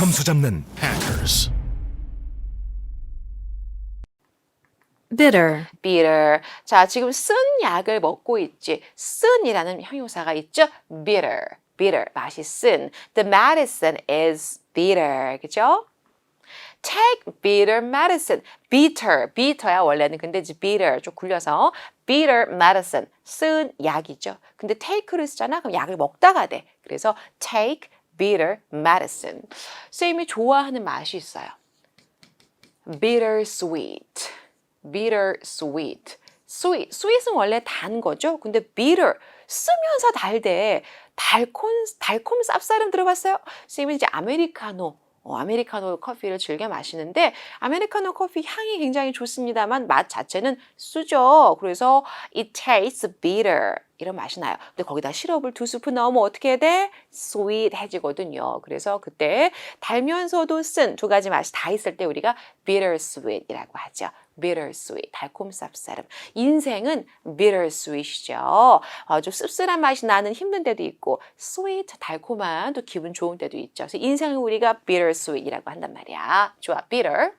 점수 잡는 Hackers. bitter, bitter. 자, 지금 쓴 약을 먹고 있지. 쓴이라는 형용사가 있죠. bitter, bitter, 맛이 쓴. The medicine is bitter. 그죠? Take bitter medicine. bitter, bitter야 원래는 근데 이제 bitter 좀 굴려서 bitter medicine 쓴 약이죠. 근데 take를 쓰잖아. 그럼 약을 먹다가 돼. 그래서 take bitter medicine. 쌤이 좋아하는 맛이 있어요. bitter sweet. bitter sweet. sweet. sweet은 원래 단 거죠. 근데 bitter 쓰면서 달대. 달콤 달콤 쌉싸름 들어봤어요? 쌤이 이제 아메리카노 어, 아메리카노 커피를 즐겨 마시는데 아메리카노 커피 향이 굉장히 좋습니다만 맛 자체는 쓰죠. 그래서 it tastes bitter 이런 맛이 나요. 근데 거기다 시럽을 두 스푼 넣으면 어떻게 돼? sweet해지거든요. 그래서 그때 달면서도 쓴 두 가지 맛이 다 있을 때 우리가 bitter sweet이라고 하죠. bitter sweet, 달콤 쌉싸름. 인생은 bitter sweet이죠. 어, 좀 씁쓸한 맛이 나는 힘든 때도 있고, sweet, 달콤한 또 기분 좋은 때도 있죠. 그래서 인생은 우리가 bitter sweet이라고 한단 말이야. 좋아, bitter.